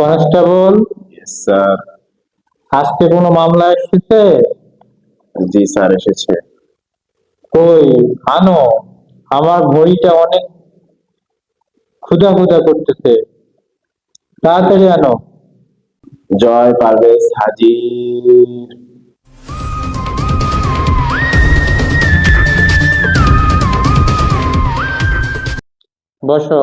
Constable? Sir আজকে কোনো মামলা এসেছে? জি স্যার এসেছে। কই? আনো। আমার ঘড়িটা অনেক ক্ষুধা ক্ষুধা করতেছে। তাড়াতাড়ি আনো। জয় পারভেজ হাজির। বসো।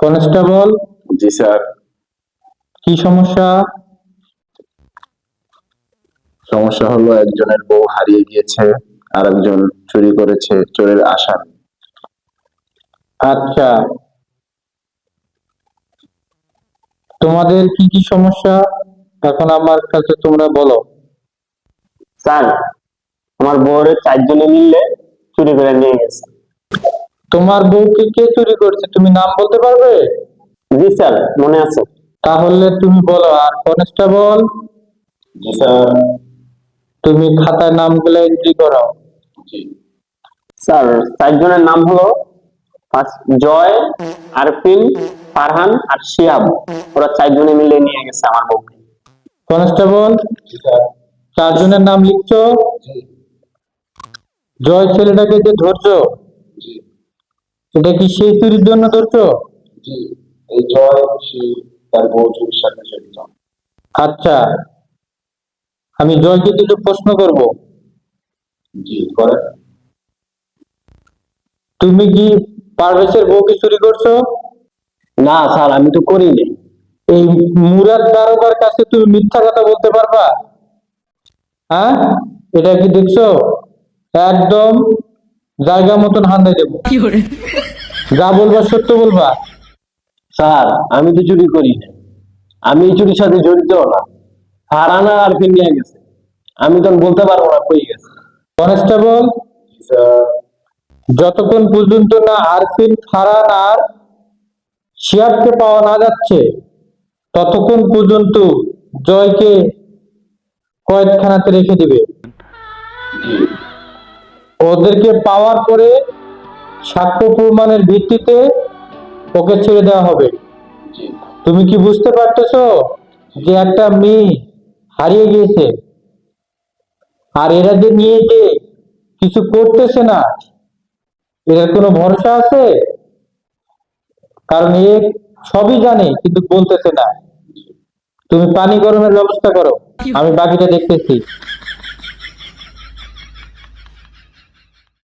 কনস্টেবল? জি স্যার। কি সমস্যা? সমস্যা হলো একজনের বউ হারিয়ে গিয়েছে আর একজন চুরি করেছে চোরের আশা। আচ্ছা। তোমাদের কি কি সমস্যা? এখন আমার কাছে তোমরা বলো। স্যার আমার বউয়ের চারজনে মিললে চুরি করে নিয়ে গেছে। তোমার বউকে কে চুরি করছে? তুমি নাম বলতে পারবে? জি স্যার মনে আছে। তাহলে তুমি বলো আর কনস্টেবল? তুমি খাতায় নামগুলো এন্ট্রি করো। স্যার চারজনের নাম হলো জয় আরফিন ফারহান আর শিয়াব ওরা চারজনে মিলে নিয়ে গেছে আমার বউকে। কনস্টেবল? চারজনের নাম লিখছো? জয় ছেলেটাকে যে ধরছো? জি। এটা কি সেই চুরির জন্য ধরছো? জি এই জয় সে তার বউ চুরির সাথে জড়িত। আচ্ছা আমি জয়কে কিছু প্রশ্ন করব। জি করেন তুমি কি পারভেজের বউকে চুরি করছ? না স্যার আমি তো করিনি। এই মুরাদ দারোগার কাছে তুমি মিথ্যা কথা বলতে পারবা? হ্যাঁ? এটা কি দেখছ? একদম জায়গা মতন হান্দাই দেবো। যা বলবা সত্য বলবা। স্যার আমি তো চুরি করি না। আমি এই চুরির সাথে জড়িত না। ফারহান আর আরফিন নিয়ে গেছে। আমি তখন বলতে পারব না কই গেছে। কনস্টেবল যতক্ষণ পর্যন্ত না আরফিন ফারান আর শিয়াবকে পাওয়া না যাচ্ছে ততক্ষণ পর্যন্ত জয়কে কয়েদখানাতে রেখে দিবে। জি। ওদেরকে পাওয়ার পরে সাক্ষ্য প্রমাণের ভিত্তিতে ওকে ছেড়ে দেওয়া হবে। তুমি কি বুঝতে পারতেছো যে একটা মেয়ে হারিয়ে গিয়েছে? আর এরা যে নিয়ে যে কিছু করতেছে না এর কোনো ভরসা আছে? কারণ এ সবই জানে কিন্তু বলতেছে না। তুমি পানি গরমের ব্যবস্থা করো আমি বাকিটা দেখতেছি।